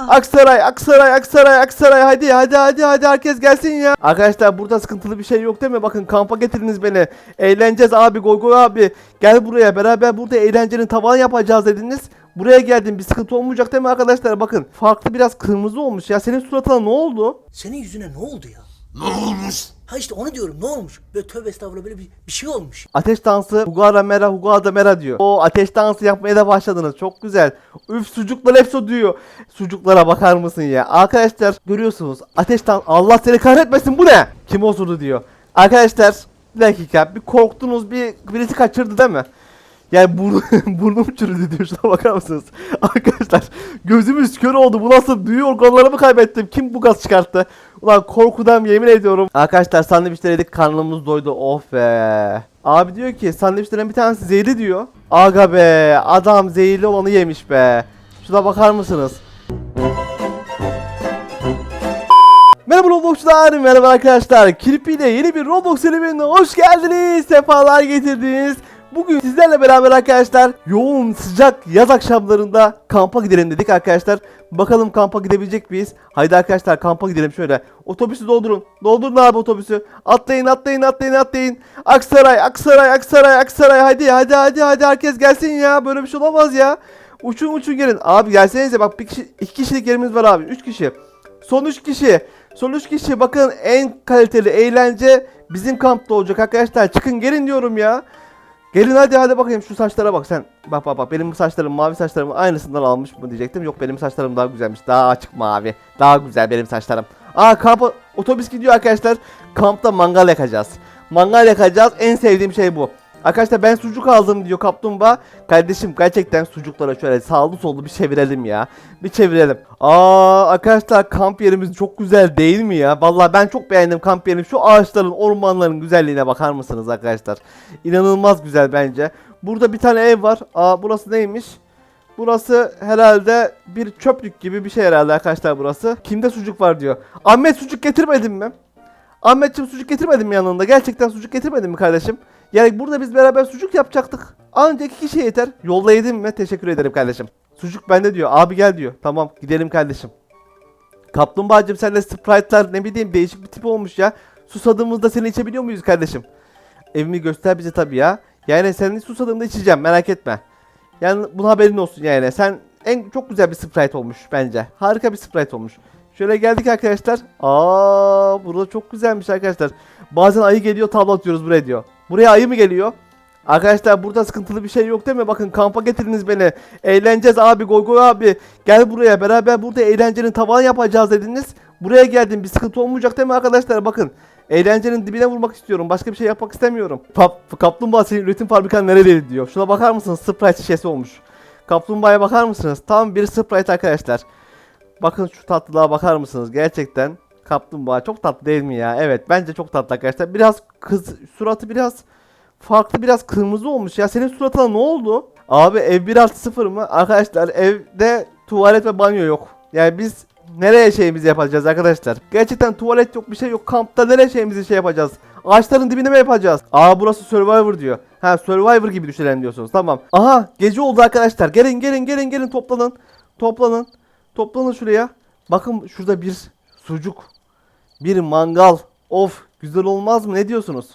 Aksaray, Aksaray, Aksaray, Aksaray. Hadi, hadi, hadi, hadi herkes gelsin ya. Arkadaşlar burada sıkıntılı bir şey yok değil mi? Bakın kampa getiriniz beni. Eğleneceğiz abi, Gogo abi. Gel buraya beraber burada eğlencenin tavanı yapacağız dediniz. Buraya geldim bir sıkıntı olmayacak değil mi arkadaşlar? Bakın farklı biraz kırmızı olmuş ya. Senin suratına ne oldu? Senin yüzüne ne oldu ya? Ne olmuş? Ha işte onu diyorum ne olmuş? Böyle tövbe estağfurullah böyle bir, bir şey olmuş. Ateş dansı Hugara Mera Hugada Mera diyor. O ateş dansı yapmaya da başladınız. Çok güzel. Üf sucuklar hepsi diyor. Sucuklara bakar mısın ya? Arkadaşlar görüyorsunuz. Ateş dans Allah seni kahretmesin bu ne? Kim osurdu diyor. Arkadaşlar bir dakika bir korktunuz bir birisi kaçırdı değil mi? Yani burnu, burnum çürüdü diyor şuna bakar mısınız? Arkadaşlar gözümüz kör oldu. Bu nasıl büyü organlarımı kaybettim. Kim bu gaz çıkarttı? Ulan korkudan yemin ediyorum. Arkadaşlar sandviçler yedik karnımız doydu. Of be. Abi diyor ki sandviçlerin bir tanesi zehirli diyor. Aga be adam zehirli olanı yemiş be. Şuna bakar mısınız? Merhaba Roblox'lar, merhaba arkadaşlar. Kirpi ile yeni bir Roblox serüvenine hoş geldiniz. Sefalar getirdiniz. Bugün sizlerle beraber arkadaşlar yoğun sıcak yaz akşamlarında kampa gidelim dedik arkadaşlar. Bakalım kampa gidebilecek miyiz? Haydi arkadaşlar kampa gidelim şöyle. Otobüsü doldurun. Doldurun abi otobüsü. Atlayın atlayın atlayın atlayın. Aksaray Aksaray Aksaray Aksaray hadi hadi hadi hadi herkes gelsin ya. Böyle bir şey olamaz ya. Uçun uçun gelin. Abi gelsenize bak bir kişi, iki kişilik yerimiz var abi. Üç kişi. Son 3 kişi. Son 3 kişi bakın en kaliteli eğlence bizim kampta olacak arkadaşlar. Çıkın gelin diyorum ya. Gelin hadi hadi bakayım şu saçlara bak sen. Bak bak bak benim saçlarım mavi saçlarım aynısından almış mı diyecektim. Yok benim saçlarım daha güzelmiş. Daha açık mavi. Daha güzel benim saçlarım. Aa kampa otobüs gidiyor arkadaşlar. Kampta mangal yakacağız. Mangal yakacağız. En sevdiğim şey bu. Arkadaşlar ben sucuk aldım diyor kaplumbağa. Kardeşim gerçekten sucuklara şöyle sağlı sollu bir çevirelim ya. Bir çevirelim. Aa arkadaşlar kamp yerimiz çok güzel değil mi ya? Vallahi ben çok beğendim kamp yerini. Şu ağaçların, ormanların güzelliğine bakar mısınız arkadaşlar? İnanılmaz güzel bence. Burada bir tane ev var. Aa burası neymiş? Burası herhalde bir çöplük gibi bir şey herhalde arkadaşlar burası. Kimde sucuk var diyor. Ahmet sucuk getirmedin mi? Ahmetciğim sucuk getirmedin mi yanında? Gerçekten sucuk getirmedin mi kardeşim? Yani burada biz beraber sucuk yapacaktık. Ancak iki kişi yeter. Yolla yedin mi? Teşekkür ederim kardeşim. Sucuk bende diyor. Abi gel diyor. Tamam gidelim kardeşim. Kaplumbağacım sen de Sprite'lar ne bileyim değişik bir tip olmuş ya. Susadığımızda seni içebiliyor muyuz kardeşim? Evimi göster bize tabii ya. Yani senin susadığımda içeceğim merak etme. Yani bunun haberin olsun yani. Sen en çok güzel bir Sprite olmuş bence. Harika bir Sprite olmuş. Şöyle geldik arkadaşlar. Aa, burada çok güzelmiş arkadaşlar. Bazen ayı geliyor tablo atıyoruz buraya diyor. Buraya ayı mı geliyor? Arkadaşlar burada sıkıntılı bir şey yok değil mi? Bakın kampa getiriniz beni. Eğleneceğiz abi Gogo abi. Gel buraya beraber burada eğlencenin tavanı yapacağız dediniz. Buraya geldim bir sıkıntı olmayacak değil mi arkadaşlar? Bakın eğlencenin dibine vurmak istiyorum. Başka bir şey yapmak istemiyorum. Pap, kaplumbağa senin üretim fabrikan nerede diyor. Şuna bakar mısınız? Sprite şişesi olmuş. Kaplumbağaya bakar mısınız? Tam bir Sprite arkadaşlar. Bakın şu tatlılığa bakar mısınız? Gerçekten kaplumbağa çok tatlı değil mi ya? Evet bence çok tatlı arkadaşlar. Biraz kız suratı biraz farklı biraz kırmızı olmuş ya. Senin suratına ne oldu? Abi ev 1.6.0 mı? Arkadaşlar evde tuvalet ve banyo yok. Yani biz nereye şeyimizi yapacağız arkadaşlar? Gerçekten tuvalet yok bir şey yok. Kampta nereye şeyimizi şey yapacağız? Ağaçların dibine mi yapacağız? Aa burası Survivor diyor. Ha Survivor gibi düşünelim diyorsunuz. Tamam. Aha gece oldu arkadaşlar. Gelin gelin gelin gelin toplanın. Toplanın. Toplanın şuraya. Bakın şurada bir sucuk. Bir mangal. Of güzel olmaz mı? Ne diyorsunuz?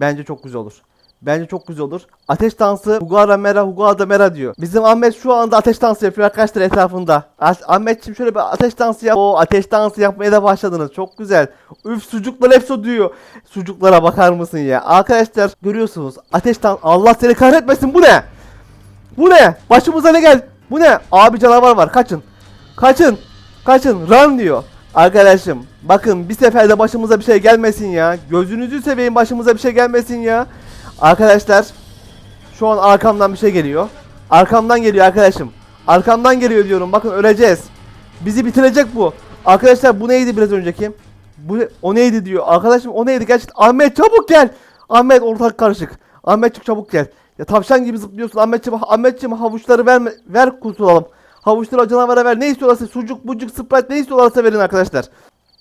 Bence çok güzel olur. Bence çok güzel olur. Ateş dansı Hugara Mera Hugada Mera diyor. Bizim Ahmet şu anda ateş dansı yapıyor arkadaşlar etrafında. Ah- Ahmetciğim şöyle bir ateş dansı yap. O ateş dansı yapmaya da başladınız. Çok güzel. Üf sucuklar hepsi diyor. Sucuklara bakar mısın ya? Arkadaşlar görüyorsunuz. Ateş dans Allah seni kahretmesin bu ne? Bu ne? Başımıza ne gel? Bu ne? Abi canavar var. Kaçın. Kaçın. Kaçın. Run diyor. Arkadaşım bakın bir seferde başımıza bir şey gelmesin ya. Gözünüzü seveyim başımıza bir şey gelmesin ya. Arkadaşlar şu an arkamdan bir şey geliyor. Arkamdan geliyor arkadaşım. Arkamdan geliyor diyorum. Bakın öleceğiz. Bizi bitirecek bu. Arkadaşlar bu neydi biraz önceki? Bu o neydi diyor. Arkadaşım o neydi gerçekten? Ahmet çabuk gel. Ahmet ortak karışık. Ahmetçik çabuk gel. Ya tavşan gibi zıplıyorsun Ahmetciğim. Ahmetciğim havuçları verme, ver kurtulalım. Havuçları canavara ver. Ne istiyorlarsa sucuk, bucuk, sprite ne istiyorlarsa verin arkadaşlar.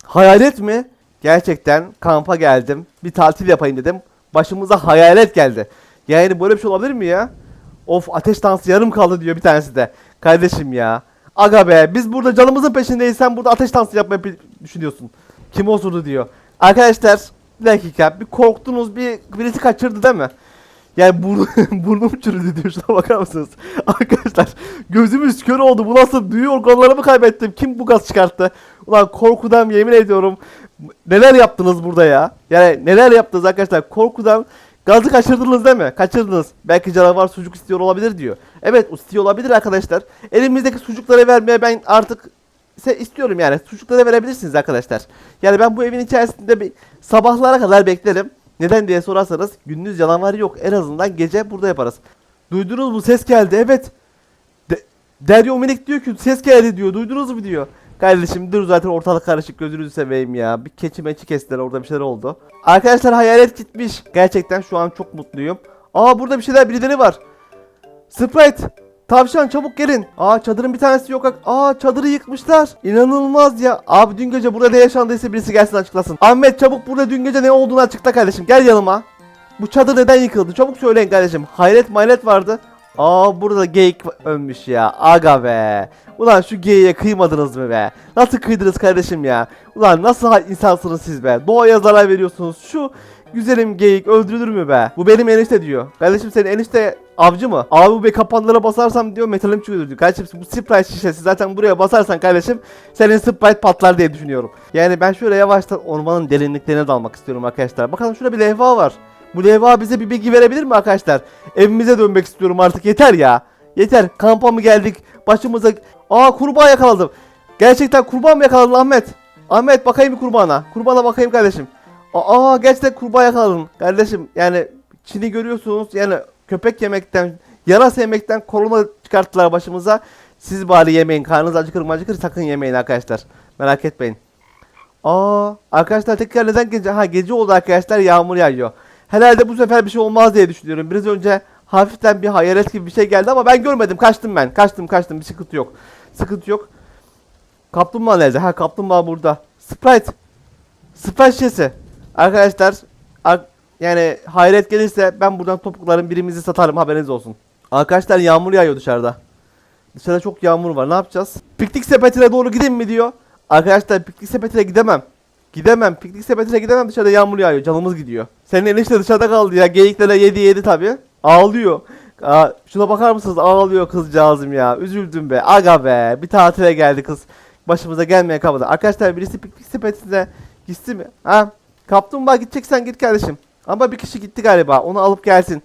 Hayalet mi? Gerçekten kampa geldim. Bir tatil yapayım dedim. Başımıza hayalet geldi. Yani böyle bir şey olabilir mi ya? Of ateş dansı yarım kaldı diyor bir tanesi de. Kardeşim ya. Aga be biz burada canımızın peşindeyiz sen burada ateş dansı yapmayı düşünüyorsun. Kim osurdu diyor. Arkadaşlar bir dakika bir korktunuz bir birisi kaçırdı değil mi? Yani burnu, burnum çürüdü diyor şuna bakar mısınız? Arkadaşlar gözümüz kör oldu bu nasıl duyu organlarımı kaybettim kim bu gaz çıkarttı? Ulan korkudan yemin ediyorum neler yaptınız burada ya? Yani neler yaptınız arkadaşlar korkudan Gazı kaçırdınız değil mi? Kaçırdınız. Belki canavar sucuk istiyor olabilir diyor. Evet istiyor olabilir arkadaşlar. Elimizdeki sucukları vermeye ben artık istiyorum yani. Sucukları verebilirsiniz arkadaşlar. Yani ben bu evin içerisinde bir sabahlara kadar beklerim. Neden diye sorarsanız gündüz canavar yok. En azından gece burada yaparız. Duydunuz mu? Ses geldi. Evet. De Derya Omenik diyor ki ses geldi diyor. Duydunuz mu diyor. Kardeşim dur zaten ortalık karışık gözünüzü seveyim ya. Bir keçi meçi kestiler orada bir şeyler oldu. Arkadaşlar hayalet gitmiş. Gerçekten şu an çok mutluyum. Aa burada bir şeyler birileri var. Sprite. Tavşan çabuk gelin. Aa çadırın bir tanesi yok. Aa çadırı yıkmışlar. İnanılmaz ya. Abi dün gece burada ne yaşandıysa birisi gelsin açıklasın. Ahmet çabuk burada dün gece ne olduğunu açıkla kardeşim. Gel yanıma. Bu çadır neden yıkıldı? Çabuk söyleyin kardeşim. Hayret maylet vardı. Aa burada geyik ölmüş ya. Aga be. Ulan şu geyiğe kıymadınız mı be? Nasıl kıydınız kardeşim ya? Ulan nasıl insansınız siz be? Doğaya zarar veriyorsunuz. Şu güzelim geyik öldürülür mü be? Bu benim enişte diyor. Kardeşim senin enişte avcı mı? Abi be kapanlara basarsam diyor metalim çıkıyor diyor. Kardeşim bu Sprite şişesi zaten buraya basarsan kardeşim senin Sprite patlar diye düşünüyorum. Yani ben şöyle yavaştan ormanın derinliklerine dalmak istiyorum arkadaşlar. Bakalım şurada bir levha var. Bu levha bize bir bilgi verebilir mi arkadaşlar? Evimize dönmek istiyorum artık yeter ya. Yeter kampa mı geldik başımıza... Aa kurbağa yakaladım. Gerçekten kurbağa mı yakaladın Ahmet? Ahmet bakayım bir kurbağana. Kurbağana bakayım kardeşim. Aa gerçekten kurbağa yakaladın. Kardeşim yani Çin'i görüyorsunuz yani köpek yemekten, yarasa yemekten korona çıkarttılar başımıza. Siz bari yemeyin. Karnınız acıkır mı acıkır sakın yemeyin arkadaşlar. Merak etmeyin. Aa arkadaşlar tekrar neden gece? Ha gece oldu arkadaşlar yağmur yağıyor. Herhalde bu sefer bir şey olmaz diye düşünüyorum. Biraz önce hafiften bir hayalet gibi bir şey geldi ama ben görmedim. Kaçtım ben. Kaçtım kaçtım bir sıkıntı yok. Sıkıntı yok. Kaplumbağa nerede? Ha kaplumbağa burada. Sprite. Sprite şişesi. Arkadaşlar ar- yani hayret gelirse ben buradan topukların birimizi satarım haberiniz olsun. Arkadaşlar yağmur yağıyor dışarıda. Dışarıda çok yağmur var. Ne yapacağız? Piknik sepetine doğru gideyim mi diyor. Arkadaşlar piknik sepetine gidemem. Gidemem. Piknik sepetine gidemem. Dışarıda yağmur yağıyor. Canımız gidiyor. Senin enişte dışarıda kaldı ya. Geyiklere yedi yedi tabi. Ağlıyor. Aa, şuna bakar mısınız? Ağlıyor kızcağızım ya. Üzüldüm be. Aga be. Bir tatile geldi kız. Başımıza gelmeye kalmadı. Arkadaşlar birisi piknik sepetine gitsin mi? Ha? Kaplumbağa gideceksen git kardeşim. Ama bir kişi gitti galiba. Onu alıp gelsin.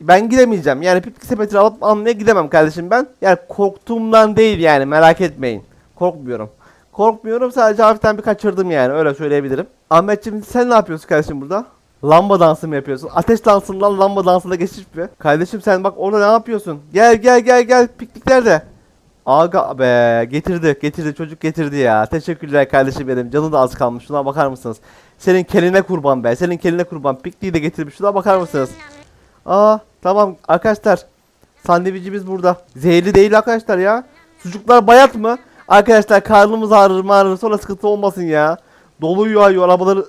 Ben gidemeyeceğim. Yani piknik sepetini alıp almaya gidemem kardeşim ben. Yani korktuğumdan değil yani merak etmeyin. Korkmuyorum. Korkmuyorum sadece hafiften bir kaçırdım yani öyle söyleyebilirim. Ahmetciğim sen ne yapıyorsun kardeşim burada? Lamba dansı mı yapıyorsun? Ateş dansından lamba dansına geçiş mi? Kardeşim sen bak orada ne yapıyorsun? Gel gel gel gel piknik nerede? Aga be getirdi getirdi çocuk getirdi ya. Teşekkürler kardeşim benim. Canı da az kalmış. Şuna bakar mısınız? Senin keline kurban be. Senin keline kurban. Pikniği de getirmiş. Şuna bakar mısınız? Aa tamam arkadaşlar. Sandviçimiz burada. Zehirli değil arkadaşlar ya. Sucuklar bayat mı? Arkadaşlar karnımız ağrır mağrır sonra sıkıntı olmasın ya. Dolu yağıyor arabaları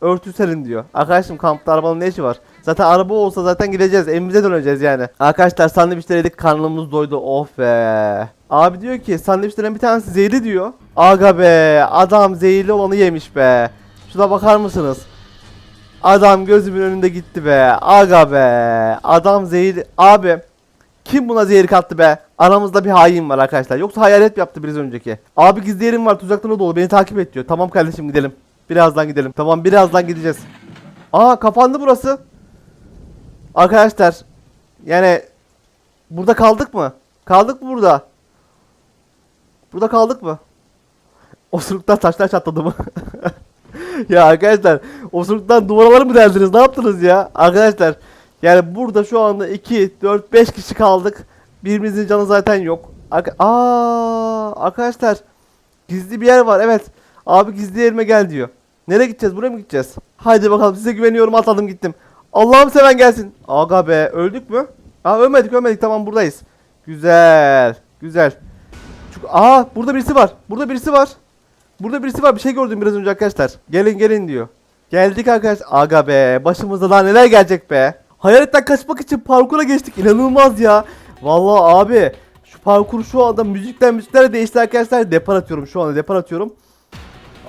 örtü serin diyor. Arkadaşım kampta arabanın ne işi var? Zaten araba olsa zaten gideceğiz. Evimize döneceğiz yani. Arkadaşlar sandviçler yedik karnımız doydu. Of be. Abi diyor ki sandviçlerin bir tanesi zehirli diyor. Aga be adam zehirli olanı yemiş be. Şuna bakar mısınız? Adam gözümün önünde gitti be. Aga be. Adam zehir... Abi. Kim buna zehir kattı be? Aramızda bir hain var arkadaşlar. Yoksa hayalet yaptı biraz önceki. Abi gizli yerim var tuzaktan o dolu. Beni takip et diyor. Tamam kardeşim gidelim. Birazdan gidelim. Tamam birazdan gideceğiz. Aa kapandı burası. Arkadaşlar. Yani burada kaldık mı? Kaldık mı burada? Burada kaldık mı? Osuruktan taşlar çatladı mı? ya arkadaşlar osuruktan duvarları mı deldiniz? Ne yaptınız ya? Arkadaşlar yani burada şu anda 2, 4, 5 kişi kaldık. Birimizin canı zaten yok. Aa, arkadaşlar gizli bir yer var. Evet. Abi gizli yerime gel diyor. Nereye gideceğiz? Buraya mı gideceğiz? Haydi bakalım size güveniyorum atladım gittim. Allah'ım seven gelsin. Aga be öldük mü? Aa ölmedik ölmedik tamam buradayız. Güzel. Güzel. Çünkü aa burada birisi var. Burada birisi var. Burada birisi var. Bir şey gördüm biraz önce arkadaşlar. Gelin gelin diyor. Geldik arkadaşlar. Aga be. Başımıza daha neler gelecek be. Hayaletten kaçmak için parkura geçtik. İnanılmaz ya. Vallahi abi. parkur şu anda müzikten müzikler değişti arkadaşlar. Depar atıyorum şu anda depar atıyorum.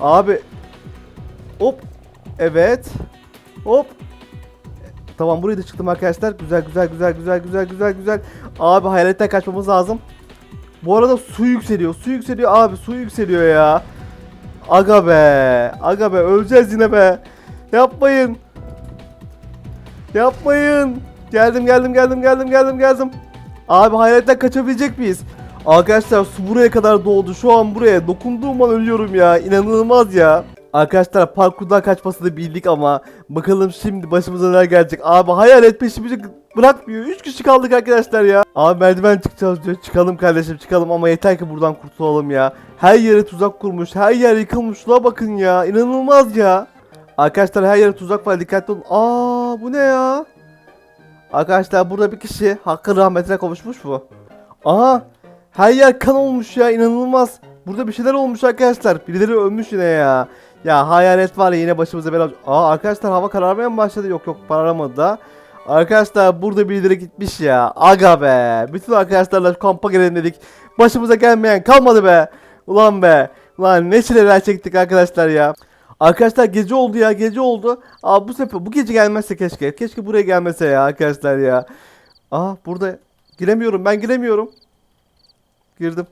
Abi. Hop. Evet. Hop. Tamam buraya da çıktım arkadaşlar. Güzel güzel güzel güzel güzel güzel güzel. Abi hayaletten kaçmamız lazım. Bu arada su yükseliyor. Su yükseliyor abi su yükseliyor ya. Aga be. Aga be öleceğiz yine be. Yapmayın. Yapmayın. Geldim geldim geldim geldim geldim geldim. Abi hayaletten kaçabilecek miyiz? Arkadaşlar su buraya kadar doğdu. Şu an buraya dokunduğum an ölüyorum ya. İnanılmaz ya. Arkadaşlar parkurdan kaçmasını bildik ama bakalım şimdi başımıza neler gelecek. Abi hayalet peşimizi bırakmıyor. 3 kişi kaldık arkadaşlar ya. Abi merdiven çıkacağız diyor. Çıkalım kardeşim çıkalım ama yeter ki buradan kurtulalım ya. Her yere tuzak kurmuş. Her yer yıkılmış. Şuna bakın ya. İnanılmaz ya. Arkadaşlar her yere tuzak var. Dikkatli olun. Aa bu ne ya? Arkadaşlar burada bir kişi hakkın rahmetine kavuşmuş mu? Aha her yer kan olmuş ya inanılmaz. Burada bir şeyler olmuş arkadaşlar. Birileri ölmüş yine ya. Ya hayalet var ya yine başımıza bela. Aa arkadaşlar hava kararmaya mı başladı? Yok yok kararmadı da. Arkadaşlar burada birileri gitmiş ya. Aga be. Bütün arkadaşlarla kampa gelelim dedik. Başımıza gelmeyen kalmadı be. Ulan be. Ulan ne çileler çektik arkadaşlar ya. Arkadaşlar gece oldu ya gece oldu. Aa bu sefer bu gece gelmezse keşke. Keşke buraya gelmese ya arkadaşlar ya. Aa burada giremiyorum ben giremiyorum. Girdim.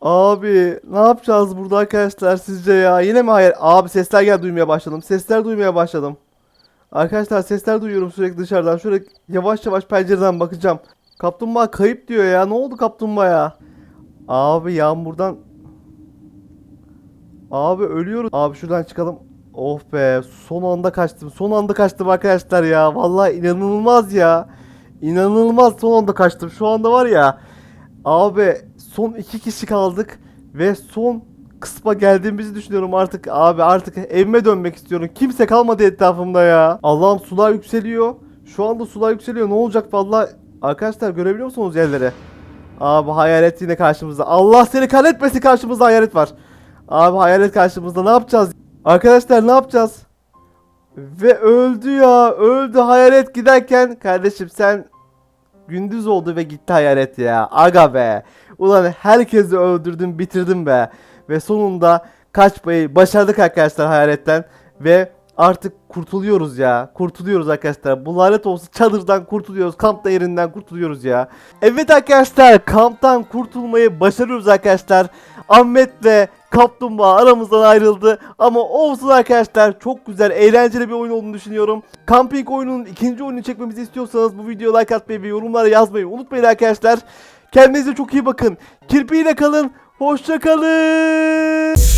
Abi ne yapacağız burada arkadaşlar sizce ya? Yine mi hayır? Abi sesler gel duymaya başladım. Sesler duymaya başladım. Arkadaşlar sesler duyuyorum sürekli dışarıdan. Şöyle yavaş yavaş pencereden bakacağım. Kaplumbağa kayıp diyor ya. Ne oldu kaplumbağaya? Abi yağmurdan Abi ölüyoruz. Abi şuradan çıkalım. Oh be son anda kaçtım. Son anda kaçtım arkadaşlar ya. Vallahi inanılmaz ya. İnanılmaz son anda kaçtım. Şu anda var ya. Abi son iki kişi kaldık. Ve son kısma geldiğimizi düşünüyorum artık. Abi artık evime dönmek istiyorum. Kimse kalmadı etrafımda ya. Allah'ım sular yükseliyor. Şu anda sular yükseliyor. Ne olacak vallahi. Arkadaşlar görebiliyor musunuz yerleri? Abi hayalet yine karşımızda. Allah seni kahretmesin karşımızda hayalet var. Abi hayalet karşımızda ne yapacağız? Arkadaşlar ne yapacağız? Ve öldü ya. Öldü hayalet giderken kardeşim sen gündüz oldu ve gitti hayalet ya. Aga be. Ulan herkesi öldürdüm bitirdim be. Ve sonunda kaçmayı başardık arkadaşlar hayaletten. Ve artık kurtuluyoruz ya. Kurtuluyoruz arkadaşlar. Bu lanet olsun çadırdan kurtuluyoruz. Kamp yerinden kurtuluyoruz ya. Evet arkadaşlar kamptan kurtulmayı başarıyoruz arkadaşlar. Ahmet ve Kaplumbağa aramızdan ayrıldı. Ama olsun arkadaşlar çok güzel eğlenceli bir oyun olduğunu düşünüyorum. Camping oyununun ikinci oyunu çekmemizi istiyorsanız bu videoya like atmayı ve yorumlara yazmayı unutmayın arkadaşlar. Kendinize çok iyi bakın. Kirpiyle kalın. Hoşça kalın.